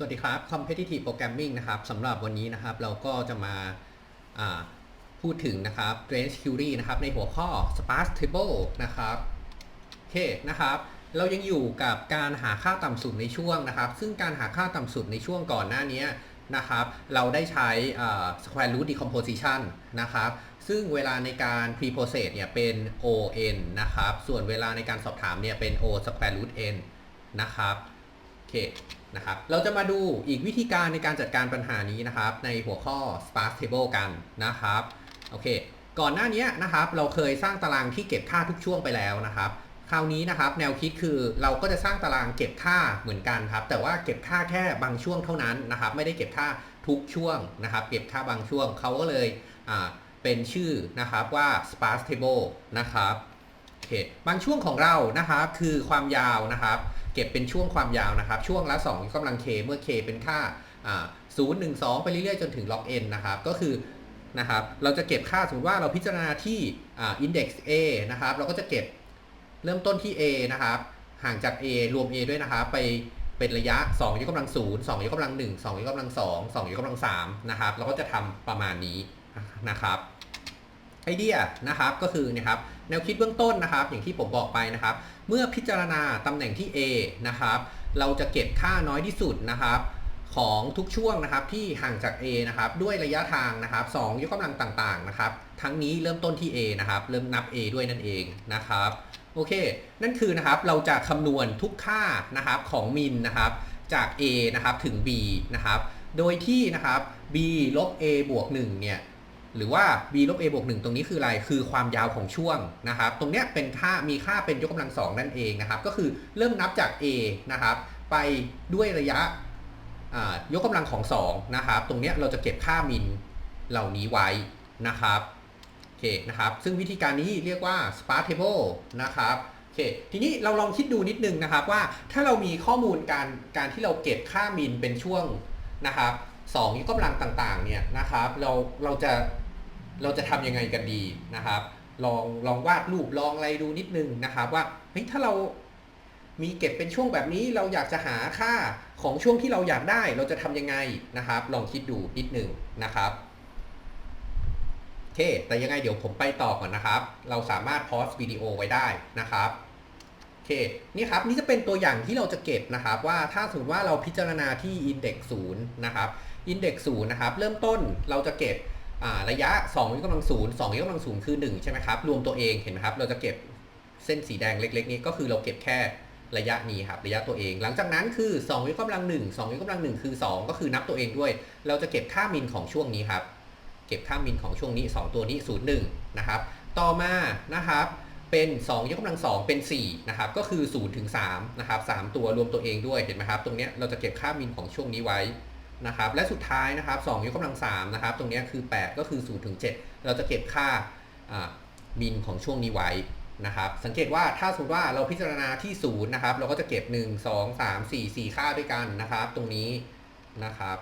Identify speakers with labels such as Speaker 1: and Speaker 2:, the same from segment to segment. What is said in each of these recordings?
Speaker 1: สวัสดีครับ Competitive Programming นะครับสำหรับวันนี้นะครับเราก็จะมาาพูดถึงนะครับ Range Query นะครับในหัวข้อ Sparse Table นะครับโอเคนะครับเรายังอยู่กับการหาค่าต่ำสุดในช่วงนะครับ ซึ่งการหาค่าต่ำสุดในช่วงก่อนหน้านี้นะครับ เราได้ใช้ Square Root Decomposition นะครับซึ่งเวลาในการ pre-process เนี่ยเป็น on นะครับส่วนเวลาในการสอบถามเนี่ยเป็น o square root n นะครับ เคนะครับเราจะมาดูอีกวิธีการในการจัดการปัญหานี้นะครับ ในหัวข้อ sparse table กันนะครับโอเค ก่อนหน้านี้นะครับ เราเคยสร้างตารางที่เก็บค่าทุกช่วงไปแล้วนะครับ คราวนี้นะครับ แนวคิดคือเราก็จะสร้างตารางเก็บค่าเหมือนกันครับ แต่ว่าเก็บค่าแค่บางช่วงเท่านั้นนะครับ ไม่ได้เก็บค่าทุกช่วงนะครับ เก็บค่าบางช่วงเขาก็เลยเป็นชื่อนะครับว่า sparse table นะครับโอเคบางช่วงของเรานะครับคือความยาวนะครับ ก็บเป็นช่วงความยาวนะครับ ช่วงละ 2 ยกกำลัง k เมื่อ k เป็นค่า0 1 2 ไปเรื่อยๆ จนถึง log n นะครับ ก็คือนะครับ เราจะเก็บค่าสมมติว่าเราพิจารณาที่อ่า index a นะครับ เราก็จะเก็บเริ่มต้นที่ a นะครับ ห่างจาก a รวม a ด้วยนะครับ ไปเป็นระยะ 2 ยกกำลัง 0 2 ยกกำลัง 1 2 ยกกำลัง 2 2 ยกกำลัง 3 นะครับ เราก็จะทำประมาณนี้นะครับ ไอเดียนะครับ ก็คือนะครับ แนวคิดเบื้องต้นนะครับ อย่างที่ผมบอกไปนะครับ เมื่อพิจารณาตำแหน่งที่ A นะครับ เราจะเก็บค่าน้อยที่สุดนะครับของทุกช่วงนะครับที่ห่างจาก A นะครับด้วยระยะทางนะครับ2ยกกำลังต่างๆนะครับทั้งนี้เริ่มต้นที่ A นะครับเริ่มนับ A ด้วยนั่นเองนะครับโอเค นั่นคือนะครับเราจะคำนวณทุกค่านะครับของมินนะครับจาก A นะครับถึง B นะครับโดยที่นะครับ B ลบ A บวก1เนี่ย หรือว่า b ลบ a บวก1ตรงนี้คืออะไร คือความยาวของช่วงนะครับ ตรงเนี้ยเป็นค่า มีค่าเป็นยกกำลังสองนั่นเองนะครับ ก็คือเริ่มนับจาก a นะครับ ไปด้วยระยะยกกำลังของ2นะครับ ตรงเนี้ยเราจะเก็บค่ามินเหล่านี้ไว้นะครับโอเคนะครับ ซึ่งวิธีการนี้เรียกว่า sparse table นะครับโอเค ทีนี้เราลองคิดดูนิดนึงนะครับว่าถ้าเรามีข้อมูลการการที่เราเก็บค่ามินเป็นช่วงนะครับสองยกกำลังต่างๆเนี่ยนะครับ เราเราจะ เราจะทำยังไงกันดีนะครับ ลองลองวาดรูปลองอะไรดูนิดนึงนะครับว่าเฮ้ยถ้าเรามีเก็บเป็นช่วงแบบนี้เราอยากจะหาค่าของช่วงที่เราอยากได้ เราจะทำยังไงนะครับ ลองคิดดูนิดนึงนะครับโอเค แต่ยังไงเดี๋ยวผมไปต่อก่อนนะครับ เราสามารถพอสวิดีโอไว้ได้นะครับโอเคนี่ครับนี่จะเป็นตัวอย่างที่เราจะเก็บนะครับว่าถ้าสมมติว่าเราพิจารณาที่ index 0นะครับ index 0นะครับเริ่มต้นเราจะเก็บ ระยะ2ยกกำลัง0 2ยกกำลัง0คือ 1 ใช่ไหมครับ รวมตัวเองเห็นไหมครับ เราจะเก็บเส้นสีแดงเล็ก ๆ นี้ก็คือเราเก็บแค่ระยะนี้ครับระยะตัวเอง หลังจากนั้นคือ2ยกกำลัง1 2ยกกำลัง1คือ 2 ก็คือนับตัวเองด้วย เราจะเก็บค่ามินของช่วงนี้ครับ เก็บค่ามินของช่วงนี้ 2 ตัวนี้ 0 1 นะครับ ต่อมานะครับเป็น2ยกกำลัง2เป็น4นะครับก็คือ0ถึง3นะครับ3ตัวรวมตัวเองด้วยเห็นไหมครับ ตรงเนี้ยเราจะเก็บค่ามินของช่วงนี้ไว้ นะครับและสุดท้ายนะครับ2ยกกำลัง3นะครับตรงนี้คือ 8 ก็คือ0ถึง7เราจะเก็บค่าอ่ามินของช่วงนี้ไว้นะครับสังเกตว่าถ้าสมมติว่าเราพิจารณาที่0นะครับเราก็จะเก็บ 1 2 3 4 4 ค่าด้วยกันนะครับ ตรงนี้นะครับ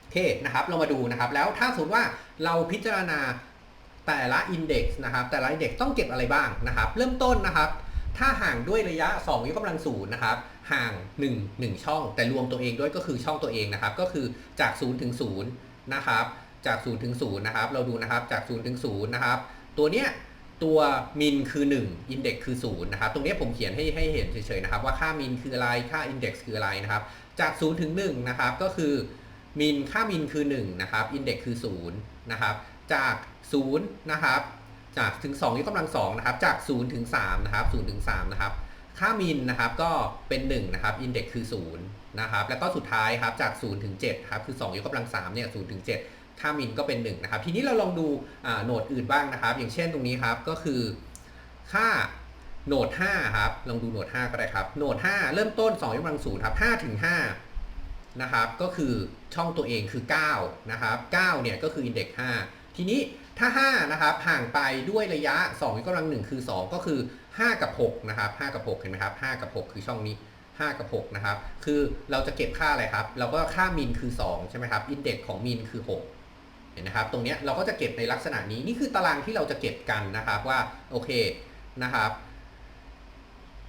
Speaker 1: โอเคนะครับเรามาดูนะครับ แล้วถ้าสมมติว่าเราพิจารณาแต่ละ index นะครับแต่ละ index ต้องเก็บอะไรบ้างนะครับ เริ่มต้นนะครับ ถ้าห่างด้วยระยะ 2 ยกกำลังศูนย์นะครับ ห่าง 1 1 ช่อง แต่รวมตัวเองด้วยก็คือช่องตัวเองนะครับ ก็คือจาก 0 ถึง 0 นะครับ จาก 0 ถึง 0 นะครับ เราดูนะครับ จาก 0 ถึง 0 นะครับ ตัวเนี้ยตัวมินคือ1อินเด็กคือ 0 นะครับ ตรงนี้ผมเขียนให้ให้เห็นเฉยๆนะครับ ว่าค่ามินคืออะไร ค่าอินเด็กคืออะไรนะครับ จาก 0 ถึง 1 นะครับ ก็คือมินค่ามินคือ 1 นะครับอินเด็กคือ 0 นะครับ จาก 0 นะครับ จากถึง2ยกกำลัง2นะครับ จาก 0 ถึง 3 นะครับ0ถึง3นะครับ ค่ามินนะครับก็เป็น1นะครับอินเด็กคือ0นะครับแล้วก็สุดท้ายครับจาก 0 ถึง7ครับคือ 2 ยกกำลัง3เนี่ย0ถึง7ค่ามินก็เป็น1นะครับทีนี้เราลองดูโหนดอื่นบ้างนะครับ อย่างเช่นตรงนี้ครับก็คือค่าโหนด5ครับลองดูโหนด5ก็ได้ครับโหนด5เริ่มต้น 2 ยกกำลัง0ครับ5ถึง5นะครับก็คือช่องตัวเองคือ9นะครับ9เนี่ยก็คืออินเด็ก5 ทีนี้ถ้า 5 นะครับห่างไปด้วยระยะ2ยกกำลัง 1 คือ 2 ก็คือ 5 กับ6นะครับ5กับ6เห็นไหมครับ5กับ 6 คือช่องนี้ 5 กับ 6 นะครับ คือเราจะเก็บค่าอะไรครับ เราก็ค่ามินคือ 2 ใช่ไหมครับอินเด็กของมินคือ 6เห็นนะครับตรงนี้เราก็จะเก็บในลักษณะนี้นี่คือตารางที่เราจะเก็บกันนะครับว่าโอเคนะครับ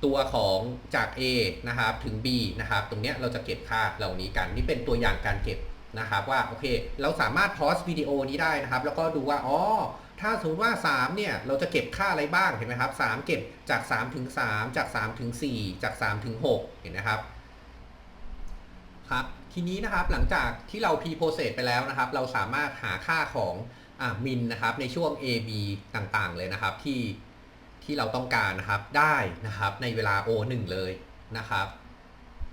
Speaker 1: ตัวของจาก A นะครับถึง B นะครับ ตรงนี้เราจะเก็บค่าเหล่านี้กัน นี่เป็นตัวอย่างการเก็บ นะครับว่าโอเคเราสามารถพอสวิดีโอนี้ได้นะครับ แล้วก็ดูว่าอ๋อถ้าสมมติว่า 3 เนี่ย เราจะเก็บค่าอะไรบ้างเห็นไหมครับ 3 เก็บจาก 3 ถึง 3 จาก 3 ถึง 4 จาก 3 ถึง 6 เห็นนะครับครับทีนี้นะครับหลังจากที่เรา pre process ไปแล้วนะครับ เราสามารถหาค่าของอ่ามินนะครับในช่วง A B ต่างๆ เลยนะครับที่ที่เราต้องการนะครับได้นะครับในเวลา O 1 เลยนะครับ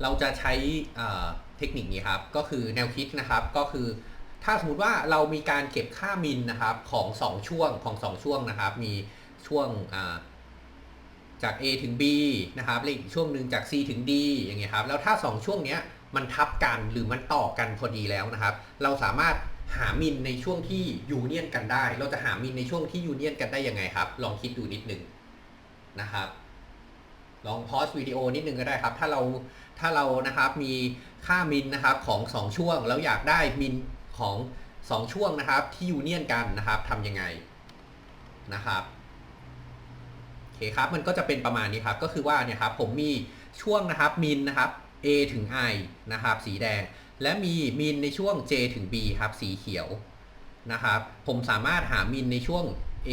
Speaker 1: เราจะใช้อ่า เทคนิคนี้ครับก็คือแนวคิดนะครับก็คือ ถ้าสมมติว่าเรามีการเก็บค่ามินนะครับของ 2 ช่วงของ 2 ช่วงนะครับ มีช่วงจาก A ถึง B นะครับและอีกช่วงหนึ่งจาก C ถึง D อย่างเงี้ยครับแล้วถ้า 2 ช่วงเนี้ยมันทับกันหรือมันต่อกันพอดีแล้วนะครับ เราสามารถหามินในช่วงที่ยูเนียนกันได้ เราจะหามินในช่วงที่ยูเนียนกันได้ยังไงครับ ลองคิดดูนิดนึงนะครับ ลองพอสวิดีโอนิดนึงก็ได้ครับ ถ้าเราถ้าเรานะครับมีค่ามินนะครับของ 2 ช่วง แล้วอยากได้มินของ 2 ช่วงนะครับที่ยูเนียนกันนะครับทำยังไงนะครับโอเคครับมันก็จะเป็นประมาณนี้ครับก็คือว่าเนี่ยครับผมมีช่วงนะครับมินนะครับ A ถึง I นะครับสีแดง และมีมินในช่วง J ถึง B ครับสีเขียวนะครับผมสามารถหามินในช่วง A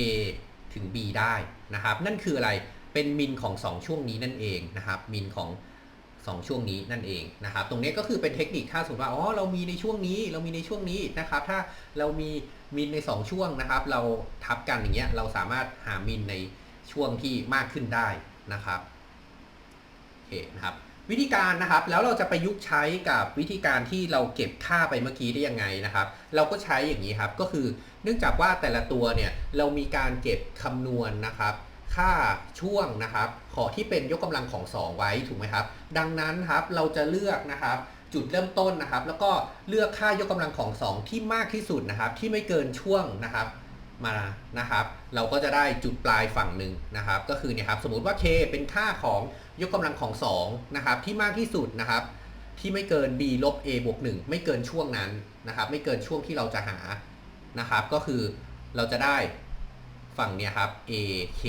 Speaker 1: ถึง B ได้นะครับ นั่นคืออะไร เป็นมินของ 2 ช่วงนี้นั่นเองนะครับมินของ 2 ช่วงนี้นั่นเองนะครับตรงนี้ก็คือเป็นเทคนิคถ้าสมมติว่าอ๋อเรามีในช่วงนี้เรามีในช่วงนี้นะครับถ้าเรามีมินใน 2 ช่วงนะครับ เราทับกันอย่างเงี้ยเราสามารถหามินในช่วงที่มากขึ้นได้นะครับโอเคนะครับวิธีการนะครับแล้วเราจะประยุกต์ใช้กับวิธีการที่เราเก็บค่าไปเมื่อกี้ได้ยังไงนะครับ เราก็ใช้อย่างนี้ครับก็คือเนื่องจากว่าแต่ละตัวเนี่ยเรามีการเก็บคำนวณนะครับ ค่าช่วงนะครับ ขอที่เป็นยกกำลังของ 2 ไว้ถูกไหมครับ ดังนั้นครับเราจะเลือกนะครับ จุดเริ่มต้นนะครับ แล้วก็เลือกค่ายกกำลังของ 2 ที่มากที่สุดนะครับ ที่ไม่เกินช่วงนะครับมานะครับ เราก็จะได้จุดปลายฝั่งหนึ่งนะครับ ก็คือเนี่ยครับสมมติว่า k เป็นค่าของยกกำลังของ2นะครับที่มากที่สุดนะครับ ที่ไม่เกิน b ลบ a บวก1ไม่เกินช่วงนั้นนะครับ ไม่เกินช่วงที่เราจะหานะครับ ก็คือเราจะได้ ฝั่งเนี้ยครับ a k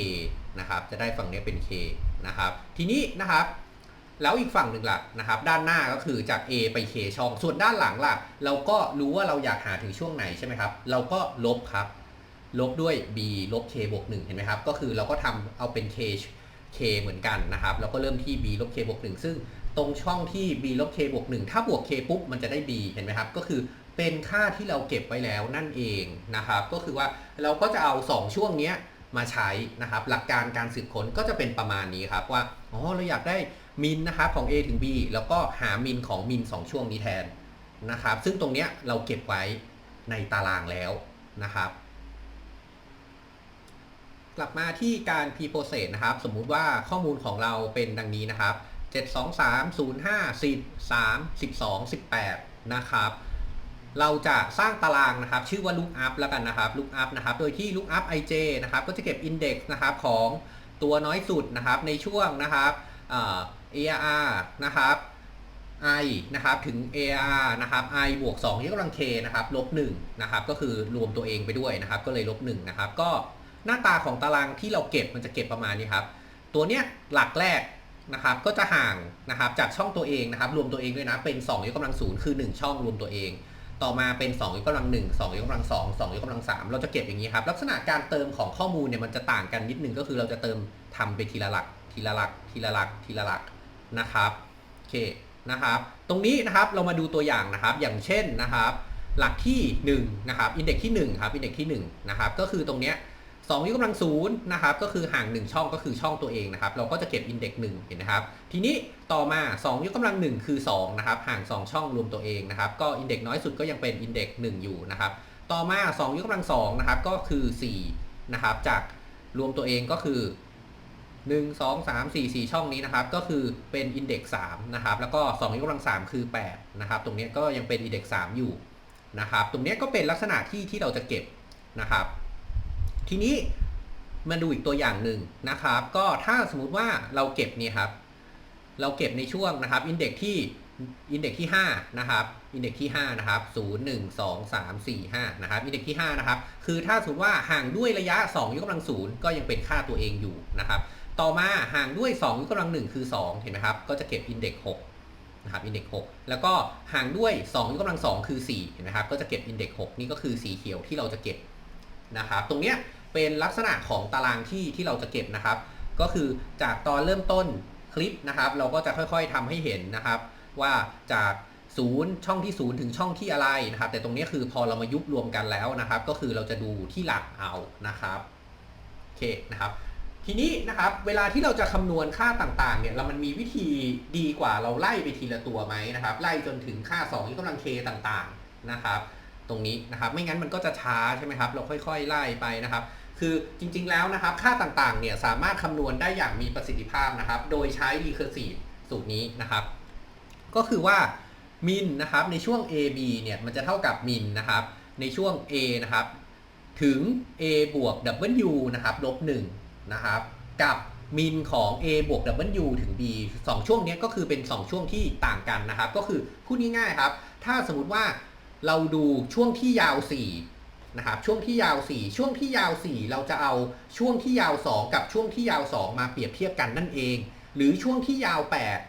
Speaker 1: นะครับจะได้ฝั่งนี้เป็น k นะครับทีนี้นะครับแล้วอีกฝั่งหนึ่งล่ะนะครับ ด้านหน้าก็คือจาก A ไป K ช่อง ส่วนด้านหลังล่ะ เราก็รู้ว่าเราอยากหาถึงช่วงไหนใช่ไหมครับ เราก็ลบครับ ลบด้วย b ลบ k บวก1เห็นไหมครับ ก็คือเราก็ทำเอาเป็น k k เหมือนกันนะครับ แล้วก็เริ่มที่ b ลบ k บวก1ซึ่งตรงช่องที่ b ลบ k บวก1ถ้าบวก k ปุ๊บมันจะได้ b เห็นไหมครับ ก็คือ เป็นค่าที่เราเก็บไว้แล้วนั่นเองนะครับ ก็คือว่าเราก็จะเอา 2 ช่วงนี้มาใช้นะครับ หลักการการสืบค้นก็จะเป็นประมาณนี้ครับว่าอ๋อเราอยากได้มินนะครับของ A ถึง B แล้วก็หามินของมิน 2 ช่วงนี้แทนนะครับ ซึ่งตรงนี้เราเก็บไว้ในตารางแล้วนะครับ กลับมาที่การ pre process นะครับ สมมุติว่าข้อมูลของเราเป็นดังนี้นะครับ 7 2 3 0 5 10 3 12 18 นะครับ เราจะสร้างตารางนะครับ ชื่อว่า lookup แล้วกันนะครับ lookup นะครับ โดยที่ lookup ij นะครับก็จะเก็บ index นะครับของตัวน้อยสุดนะครับในช่วงนะครับเอ่อ AR นะครับ i นะครับถึง AR นะครับ i บวก2ยกกำลัง k นะครับลบ1นะครับก็คือรวมตัวเองไปด้วยนะครับ ก็เลยลบ1นะครับก็หน้าตาของตารางที่เราเก็บมันจะเก็บประมาณนี้ครับ ตัวเนี้ยหลักแรกนะครับก็จะห่างนะครับจากช่องตัวเองนะครับ รวมตัวเองด้วยนะเป็น2ยกกำลัง0คือ 1 ช่องรวมตัวเอง ต่อมาเป็น 2 ยกกำลัง1 2ยกกำลัง2 2ยกกำลัง3เราจะเก็บอย่างนี้ครับ ลักษณะการเติมของข้อมูลเนี่ยมันจะต่างกันนิดนึงก็คือเราจะเติมทำไปทีละหลัก ทีละหลัก ทีละหลัก ทีละหลักนะครับโอเคนะครับ ตรงนี้นะครับเรามาดูตัวอย่างนะครับ อย่างเช่นนะครับ หลักที่1นะครับอินเด็กที่1ครับอินเด็กที่1นะครับก็คือตรงเนี้ย 2ยกกำลังศูนย์นะครับก็คือห่าง 1 ช่องก็คือช่องตัวเองนะครับเราก็จะเก็บอินเด็กซ์หนึ่งเห็นนะครับ ทีนี้ต่อมา 2ยกกำลัง 1 คือ2นะครับห่าง 2 ช่องรวมตัวเองนะครับก็อินเด็กซ์น้อยสุดก็ยังเป็นอินเด็ก1อยู่นะครับต่อมา 2ยกกำลัง2นะครับก็คือ4นะครับจากรวมตัวเองก็คือ 1 2 3 4 4 ช่องนี้นะครับก็คือเป็นอินเด็กซ์3นะครับแล้วก็2ยกกำลัง 3 คือ8นะครับตรงนี้ก็ยังเป็นอินเด็กซ์3อยู่นะครับตรงนี้ก็เป็นลักษณะที่ที่เราจะเก็บนะครับ ทีนี้มาดูอีกตัวอย่างหนึ่งนะครับ ก็ถ้าสมมุติว่าเราเก็บเนี่ยครับ เราเก็บในช่วงนะครับอินเด็กที่อินเด็กที่ 5 นะครับอินเด็กที่ 5 นะครับ0 1 2 3 4 5 นะครับอินเด็กที่ 5 นะครับ คือถ้าสมมติว่าห่างด้วยระยะ 2 ยกกำลัง 0 ก็ยังเป็นค่าตัวเองอยู่นะครับ ต่อมาห่างด้วย 2 ยกกำลังหนึ่งคือ 2 เห็นไหมครับ ก็จะเก็บอินเด็ก6นะครับอินเด็ก6แล้วก็ห่างด้วย 2 ยกกำลังสองคือ4เห็นไหมครับ ก็จะเก็บอินเด็ก6นี่ก็คือสีเขียวที่เราจะเก็บนะครับ ตรงเนี้ย เป็นลักษณะของตารางที่ที่เราจะเก็บนะครับ ก็คือจากตอนเริ่มต้นคลิปนะครับ เราก็จะค่อยๆทำให้เห็นนะครับ ว่าจากศูนย์ช่องที่ศูนย์ถึงช่องที่อะไรนะครับ แต่ตรงนี้คือพอเรามายุบรวมกันแล้วนะครับ ก็คือเราจะดูที่หลักเอานะครับโอเคนะครับทีนี้นะครับเวลาที่เราจะคำนวณค่าต่างๆเนี่ยเรามันมีวิธีดีกว่าเราไล่ไปทีละตัวไหมนะครับ ไล่จนถึงค่า2ยกกำลัง k ต่างๆนะครับ ตรงนี้นะครับ ไม่งั้นมันก็จะช้าใช่ไหมครับ เราค่อย ๆ ไล่ไปนะครับ คือจริงๆแล้วนะครับ ค่าต่างๆเนี่ยสามารถคำนวณได้อย่างมีประสิทธิภาพนะครับ โดยใช้ recursive สูตรนี้นะครับ ก็คือว่ามินนะครับในช่วง AB เนี่ยมันจะเท่ากับมินนะครับในช่วง A นะครับถึง A บวก W นะครับลบ1นะครับกับมินของ A บวก W ถึง B 2 ช่วงนี้ก็คือเป็น 2 ช่วงที่ต่างกันนะครับ ก็คือพูดง่ายๆครับ ถ้าสมมติว่าเราดูช่วงที่ยาว 4 นะครับช่วงที่ยาว 4 ช่วงที่ยาว 4 เราจะเอาช่วงที่ยาว 2 กับช่วงที่ยาว 2 มาเปรียบเทียบกันนั่นเอง หรือช่วงที่ยาว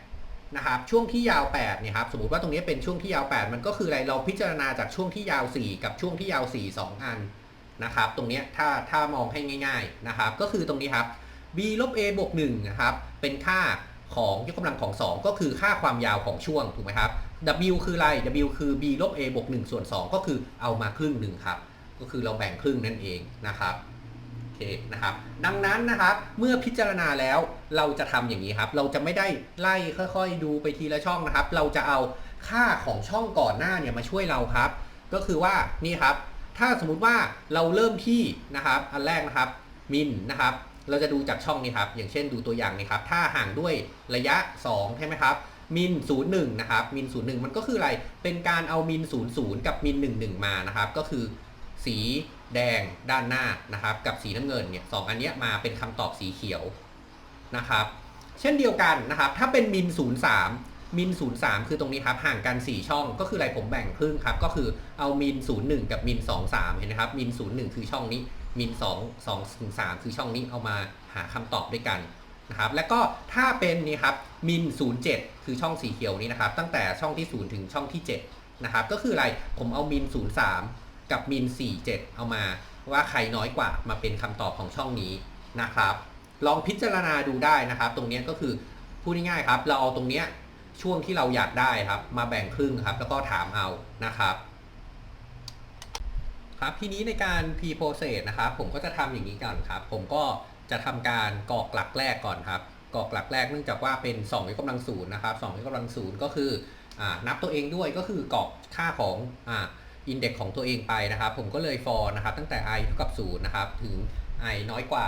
Speaker 1: 8 นะครับ ช่วงที่ยาว8เนี่ยครับสมมติว่าตรงนี้เป็นช่วงที่ยาว 8 มันก็คืออะไรเราพิจารณาจากช่วงที่ยาว 4 กับช่วงที่ยาว 4 2 อันนะครับ ตรงนี้ถ้าถ้ามองให้ง่าย ๆนะครับ ก็คือตรงนี้ครับ b ลบ a บวก1นะครับเป็นค่าของยกกำลังของ 2 ก็คือค่าความยาวของช่วงถูกไหมครับ w คืออะไร w คือ b ลบ a บวก1ส่วน2 ก็คือเอามาครึ่งหนึ่งครับ ก็คือเราแบ่งครึ่งนั่นเองนะครับโอเคนะครับ ดังนั้นนะครับเมื่อพิจารณาแล้วเราจะทำอย่างนี้ครับ เราจะไม่ได้ไล่ค่อย ๆ ดูไปทีละช่องนะครับ เราจะเอาค่าของช่องก่อนหน้าเนี่ยมาช่วยเราครับ ก็คือว่านี่ครับ ถ้าสมมุติว่าเราเริ่มที่นะครับ อันแรกนะครับมินนะครับเราจะดูจากช่องนี้ครับ อย่างเช่นดูตัวอย่างนี้ครับ ถ้าห่างด้วยระยะ 2 ใช่ไหมครับ มิน 01 นะครับ มิน 01 มันก็คืออะไร เป็นการเอามิน 00 กับมิน 11 มานะครับ ก็คือ สีแดงด้านหน้านะครับ กับสีน้ำเงินเนี่ยสองอันเนี้ยมาเป็นคำตอบสีเขียวนะครับ เช่นเดียวกันนะครับ ถ้าเป็นมิน 03 มิน 03 คือตรงนี้ครับ ห่างกัน 4 ช่องก็คืออะไรผมแบ่งครึ่งครับ ก็คือเอามิน 01 กับมิน 23 เห็นไหมครับ มิน 01 คือช่องนี้มิน 2 2ถึง3คือช่องนี้เอามาหาคำตอบด้วยกันนะครับ แล้วก็ถ้าเป็นนี่ครับมิน 07 คือช่องสีเขียวนี้นะครับ ตั้งแต่ช่องที่ 0 ถึงช่องที่7นะครับก็คืออะไรผมเอามิน 03 กับมิน47 เอามาว่าใครน้อยกว่ามาเป็นคำตอบของช่องนี้นะครับ ลองพิจารณาดูได้นะครับ ตรงนี้ก็คือพูดง่ายๆครับ เราเอาตรงนี้ช่วงที่เราอยากได้ครับ มาแบ่งครึ่งครับ แล้วก็ถามเอานะครับ ครับทีนี้ในการ pre process นะครับ ผมก็จะทำอย่างนี้ก่อนครับ ผมก็จะทำการกรอกหลักแรกก่อนครับกรอกหลักแรกเนื่องจากว่าเป็น2ยกกำลังศูนย์นะครับ2ยกกำลังศูนย์ก็คืออนับตัวเองด้วยก็คือกรอกค่าของอ อินเด็กของตัวเองไปนะครับ ผมก็เลย for นะครับ ตั้งแต่ i เท่ากับ0นะครับ ถึง i น้อยกว่า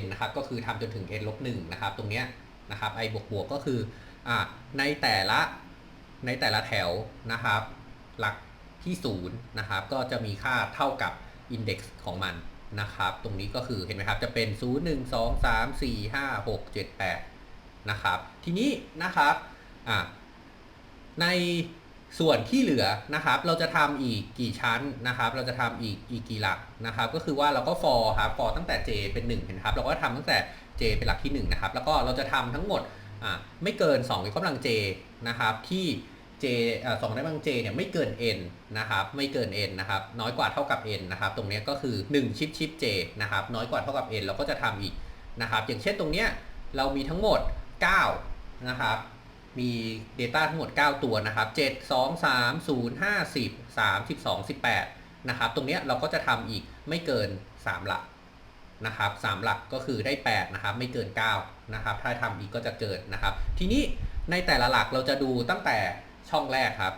Speaker 1: n นะครับ ก็คือทำจนถึง n ลบ1นะครับ ตรงเนี้ยนะครับ i บวกบวกก็คืออ่าในแต่ละในแต่ละแถวนะครับ หลักที่0นะครับ ก็จะมีค่าเท่ากับอินเด็กซ์ของมันนะครับ ตรงนี้ก็คือเห็นไหมครับ จะเป็น 0 1 2 3 4 5 6 7 8นะครับ ทีนี้นะครับอ่าใน ส่วนที่เหลือนะครับเราจะทำอีกกี่ชั้นนะครับ เราจะทำอีกอีกกี่หลักนะครับ ก็คือว่าเราก็ for ครับ for ตั้งแต่ j เป็น 1 เห็นครับ เราก็ทำตั้งแต่ j เป็นหลักที่ 1 นะครับ แล้วก็เราจะทำทั้งหมดอ่าไม่เกิน2ยกกำลัง j นะครับที่ j อ่าสองได้กำลัง j เนี่ยไม่เกิน n นะครับ ไม่เกิน n นะครับ น้อยกว่าเท่ากับ n นะครับ ตรงนี้ก็คือ 1 ชิปชิป j นะครับ น้อยกว่าเท่ากับ n เราก็จะทำอีกนะครับ อย่างเช่นตรงเนี้ยเรามีทั้งหมด 9 นะครับ มี Data ทั้งหมด 9 ตัวนะครับ 7 2 3 0 5 10 3 12 18 นะครับ ตรงนี้เราก็จะทำอีกไม่เกิน 3 หลักนะครับ3หลักก็คือได้ 8 นะครับ ไม่เกิน 9 นะครับ ถ้าทำอีกก็จะเกินนะครับ ทีนี้ในแต่ละหลักเราจะดูตั้งแต่ช่องแรกครับ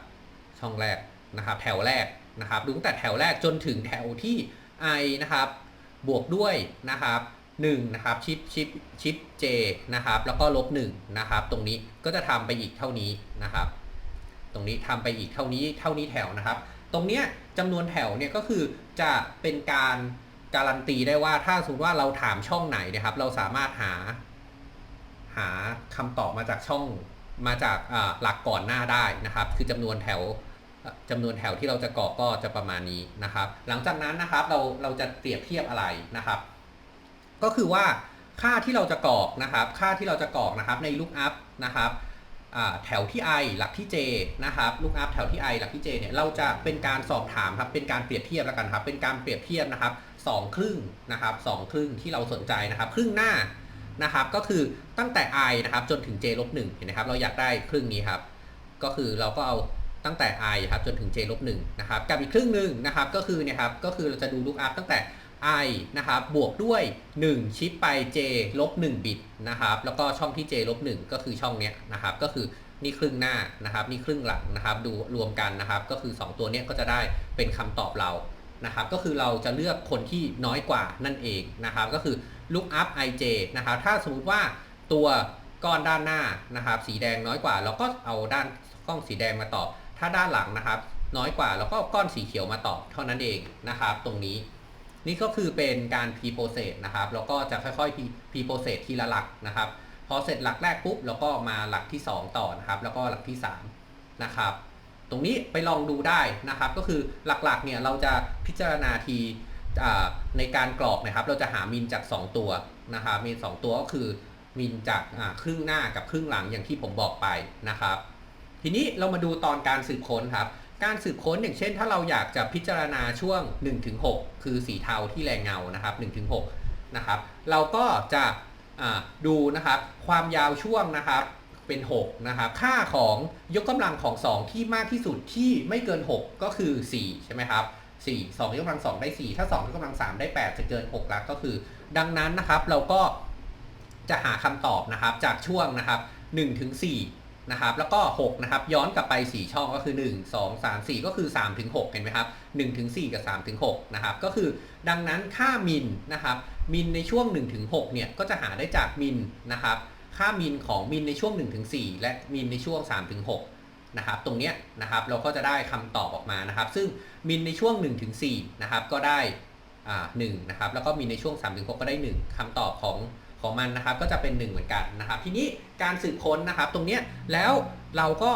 Speaker 1: ช่องแรกนะครับ แถวแรกนะครับ ดูตั้งแต่แถวแรกจนถึงแถวที่ i นะครับ บวกด้วยนะครับ 1นะครับชิปชิปชิป j นะครับแล้วก็ลบ1นะครับตรงนี้ก็จะทำไปอีกเท่านี้นะครับ ตรงนี้ทำไปอีกเท่านี้เท่านี้แถวนะครับ ตรงเนี้ยจำนวนแถวเนี่ยก็คือจะเป็นการการันตีได้ว่าถ้าสมมติว่าเราถามช่องไหนนะครับ เราสามารถหา หาคำตอบมาจากช่องมาจากหลักก่อนหน้าได้นะครับ คือจำนวนแถวจำนวนแถวที่เราจะกรอก็จะประมาณนี้นะครับ หลังจากนั้นนะครับเราเราจะเปรียบเทียบอะไรนะครับ ก็คือว่าค่าที่เราจะกรอกนะครับ ค่าที่เราจะกรอกนะครับใน lookup นะครับแถวที่ i หลักที่ j นะครับ lookup แถวที่ i หลักที่ j เนี่ยเราจะเป็นการสอบถามครับเป็นการเปรียบเทียบแล้วกันครับ เป็นการเปรียบเทียบนะครับสองครึ่งนะครับสองครึ่งที่เราสนใจนะครับ ครึ่งหน้านะครับ ก็คือตั้งแต่ i นะครับจนถึง j ลบหนึ่งเห็นไหมครับ เราอยากได้ครึ่งนี้ครับ ก็คือเราก็เอาตั้งแต่ i ครับจนถึง j ลบหนึ่งนะครับกับอีกครึ่งหนึ่งนะครับ ก็คือเนี่ยครับก็คือเราจะดู lookup ตั้งแต่ i นะครับบวกด้วย 1 ชิปไป j ลบ1บิตนะครับแล้วก็ช่องที่ j ลบ1ก็คือช่องเนี้ยนะครับก็คือนี่ครึ่งหน้านะครับนี่ครึ่งหลังนะครับดูรวมกันนะครับก็คือ 2 ตัวเนี้ยก็จะได้เป็นคำตอบเรานะครับก็คือเราจะเลือกคนที่น้อยกว่านั่นเองนะครับก็คือ look up ij นะครับถ้าสมมติว่าตัวก้อนด้านหน้านะครับสีแดงน้อยกว่า เราก็เอาด้านกล้องสีแดงมาตอบ ถ้าด้านหลังนะครับ น้อยกว่าเราก็ก้อนสีเขียวมาตอบเท่านั้นเองนะครับตรงนี้ นี่ก็คือเป็นการ pre process นะครับ แล้วก็จะค่อยๆ pre-process ทีละหลักนะครับ พอเสร็จหลักแรกปุ๊บ แล้วก็มาหลักที่ 2 ต่อนะครับ แล้วก็หลักที่ 3 นะครับ ตรงนี้ไปลองดูได้นะครับ ก็คือหลักๆ เนี่ยเราจะพิจารณาทีในการกรอกนะครับ เราจะหามินจาก 2 ตัวนะครับมี2ตัวก็คือมินจากครึ่งหน้ากับครึ่งหลังอย่างที่ผมบอกไปนะครับ ทีนี้เรามาดูตอนการสืบค้นครับ การสืบค้นอย่างเช่น ถ้าเราอยากจะพิจารณาช่วง 1-6 คือสีเทาที่แรงเงานะครับ1-6นะครับเราก็จะดูนะครับความยาวช่วงนะครับเป็น6นะครับค่าของยกกำลังของ 2 ที่มากที่สุดที่ไม่เกิน 6 ก็คือ 4 ใช่ไหมครับ4 2ยกกำลัง 2 ได้ 4 ถ้า 2ยกกำลัง 3 ได้ 8 จะเกิน6ล้วก็คือ ดังนั้นนะครับเราก็จะหาคำตอบนะครับจากช่วงนะครับ1ถึง4 นะครับแล้วก็ 6 นะครับ ย้อนกลับไป 4 ช่องก็คือ 1 2 3 4 ก็คือ 3 ถึง 6 เห็นไหมครับ1ถึง 4 กับ 3 ถึง 6 นะครับ ก็คือดังนั้นค่ามินนะครับ มินในช่วง 1 ถึง 6 เนี่ย ก็จะหาได้จากมินนะครับ ค่ามินของมินในช่วง 1 ถึง 4 และมินในช่วง 3 ถึง 6 นะครับ ตรงเนี้ยนะครับ เราก็จะได้คำตอบออกมานะครับ ซึ่งมินในช่วง 1 ถึง 4 นะครับ ก็ได้ อ่า1นะครับ แล้วก็มินในช่วง 3 ถึง 6 ก็ได้ 1คำตอบของ ของมันนะครับก็จะเป็น 1 เหมือนกันนะครับทีนี้การสืบค้นนะครับตรงเนี้ยแล้วเราก็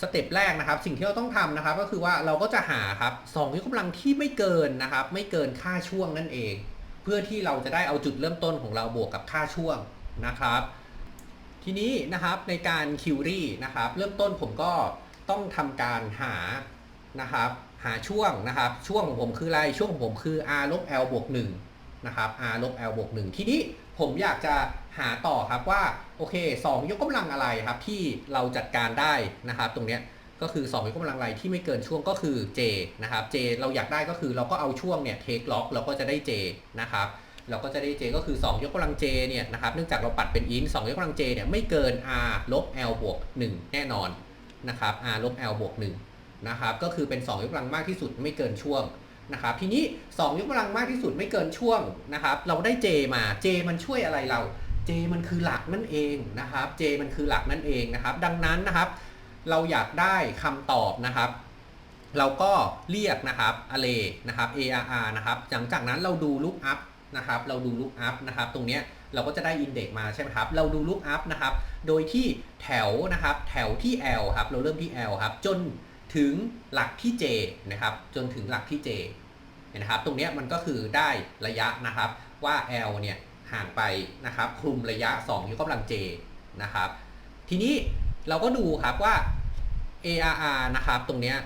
Speaker 1: สเต็ปแรกนะครับสิ่งที่เราต้องทำนะครับก็คือว่าเราก็จะหาครับสองยกกำลังที่ไม่เกินนะครับไม่เกินค่าช่วงนั่นเอง เพื่อที่เราจะได้เอาจุดเริ่มต้นของเราบวกกับค่าช่วงนะครับ ทีนี้นะครับในการคิวรี่นะครับเริ่มต้นผมก็ต้องทำการหานะครับหาช่วงนะครับช่วงของผมคืออะไรช่วงของผมคือ r ลบ l บวก1นะครับ r ลบ l บวก1ทีนี้ ผมอยากจะหาต่อครับว่าโอเค 2 ยกกำลังอะไรครับที่เราจัดการได้นะครับตรงเนี้ยก็คือ 2 ยกกำลังอะไรที่ไม่เกินช่วงก็คือ j นะครับ j เราอยากได้ก็คือเราก็เอาช่วงเนี่ยเทคล็อกเราก็จะได้ j นะครับเราก็จะได้ j ก็คือ 2 ยกกำลัง j เนี่ยนะครับเนื่องจากเราปัดเป็น int 2ยกกำลัง j เนี่ยไม่เกิน r ลบ l บวก1แน่นอนนะครับ r ลบ l บวก1นะครับก็คือเป็น 2 ยกกำลังมากที่สุดไม่เกินช่วง นะครับทีนี้ 2 ยกกำลังมากที่สุดไม่เกินช่วงนะครับเราได้ j มา j มันช่วยอะไรเรา j มันคือหลักนั่นเองนะครับ j มันคือหลักนั่นเองนะครับ ดังนั้นนะครับ เราอยากได้คำตอบนะครับ เราก็เรียกนะครับ array นะครับ arr นะครับหลังจากนั้นเราดู look up นะครับเราดู look up นะครับตรงเนี้ยเราก็จะได้ index มาใช่ไหมครับ เราดู look up นะครับ โดยที่แถวนะครับแถวที่ l ครับเราเริ่มที่ l ครับจน ถึงหลักที่ j นะครับ จนถึงหลักที่ j เห็นะครับ ตรงนี้มันก็คือได้ระยะนะครับว่า l เนี่ยห่างไปนะครับคลุมระยะ 2 ยกกำลัง j นะครับ ทีนี้เราก็ดูครับว่า ARR นะครับตรงเนี้ย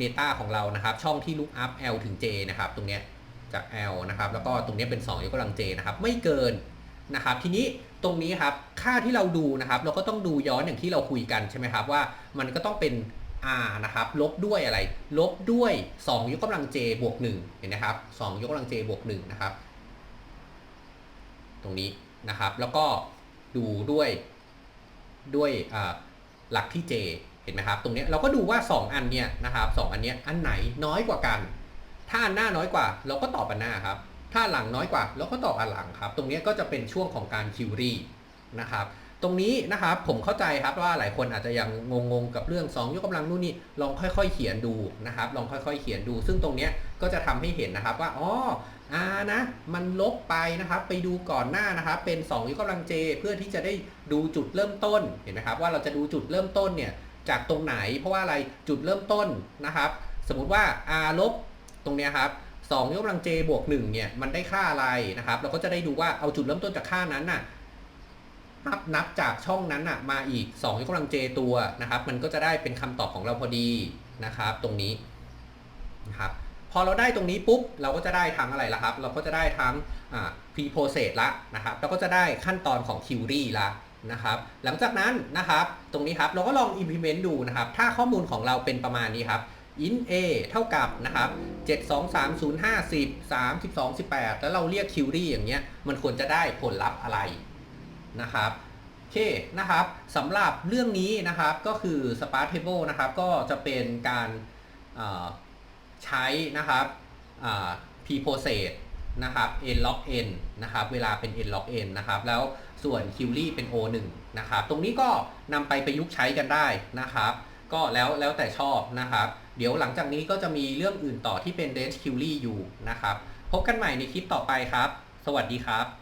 Speaker 1: data ของเรานะครับ ช่องที่ look up L ถึง J นะครับ ตรงเนี้ยจาก L นะครับ แล้วก็ตรงเนี้ยเป็น 2 ยกกำลัง J นะครับ ไม่เกินนะครับ ทีนี้ตรงนี้ครับ ค่าที่เราดูนะครับ เราก็ต้องดูย้อนอย่างที่เราคุยกันใช่ไหมครับ ว่ามันก็ต้องเป็น R นะครับลบด้วยอะไร ลบด้วย 2 ยกกำลัง J บวก1เห็นไหมครับ 2 ยกกำลัง J บวก1นะครับ ตรงนี้นะครับ แล้วก็ดูด้วยด้วยหลักที่ J เห็นไหมครับ ตรงนี้เราก็ดูว่า 2 อันเนี้ยนะครับสอันเนี้ยอันไหนน้อยกว่ากัน ถ้าอันหน้าน้อยกว่า เราก็ตอบอันหน้าครับ ถ้าหลังน้อยกว่า เราก็ตอบอันหลังครับ ตรงนี้ก็จะเป็นช่วงของการคิวรี่นะครับ ตรงนี้นะครับผมเข้าใจครับว่าหลายคนอาจจะยังงงๆกับเรื่อง 2 ยกกำลังนู่นนี่ลองค่อยๆ เขียนดูนะครับ ลองค่อยๆ เขียนดู ซึ่งตรงเนี้ยก็จะทำให้เห็นนะครับว่าอ๋อ R นะมันลบไปนะครับ ไปดูก่อนหน้านะครับ เป็น 2 ยกกำลัง J เพื่อที่จะได้ดูจุดเริ่มต้นเห็นไหมครับว่าเราจะดูจุดเริ่มต้นเนี่ยจากตรงไหน เพราะว่าอะไรจุดเริ่มต้นนะครับ สมมุติว่า R ลบตรงเนี้ยครับ2ยกกำลัง j บวก1เนี่ยมันได้ค่าอะไรนะครับ เราก็จะได้ดูว่าเอาจุดเริ่มต้นจากค่านั้นน่ะ นับนับจากช่องนั้นน่ะมาอีก 2 ยกกำลัง j ตัวนะครับ มันก็จะได้เป็นคำตอบของเราพอดีนะครับ ตรงนี้นะครับพอเราได้ตรงนี้ปุ๊บเราก็จะได้ทั้งอะไรละครับ เราก็จะได้ทั้ง pre process ละนะครับแล้วก็จะได้ขั้นตอนของ query ละนะครับ หลังจากนั้นนะครับตรงนี้ครับเราก็ลอง implement ดูนะครับ ถ้าข้อมูลของเราเป็นประมาณนี้ครับ int a เท่ากับนะครับ7 2 3 0 5 10 3 12 18 แล้วเราเรียก query อย่างเงี้ยมันควรจะได้ผลลัพธ์อะไร นะครับโอเคนะครับสำหรับเรื่องนี้นะครับก็คือ Spark Table นะครับก็จะเป็นการใช้นะครับ p process นะครับ n log n นะครับเวลาเป็น n log n นะครับแล้วส่วน query เป็น o 1นะครับตรงนี้ก็นำไปประยุกต์ใช้กันได้นะครับก็แล้วแล้วแต่ชอบนะครับ เดี๋ยวหลังจากนี้ก็จะมีเรื่องอื่นต่อที่เป็น range query อยู่นะครับพบกันใหม่ในคลิปต่อไปครับ สวัสดีครับ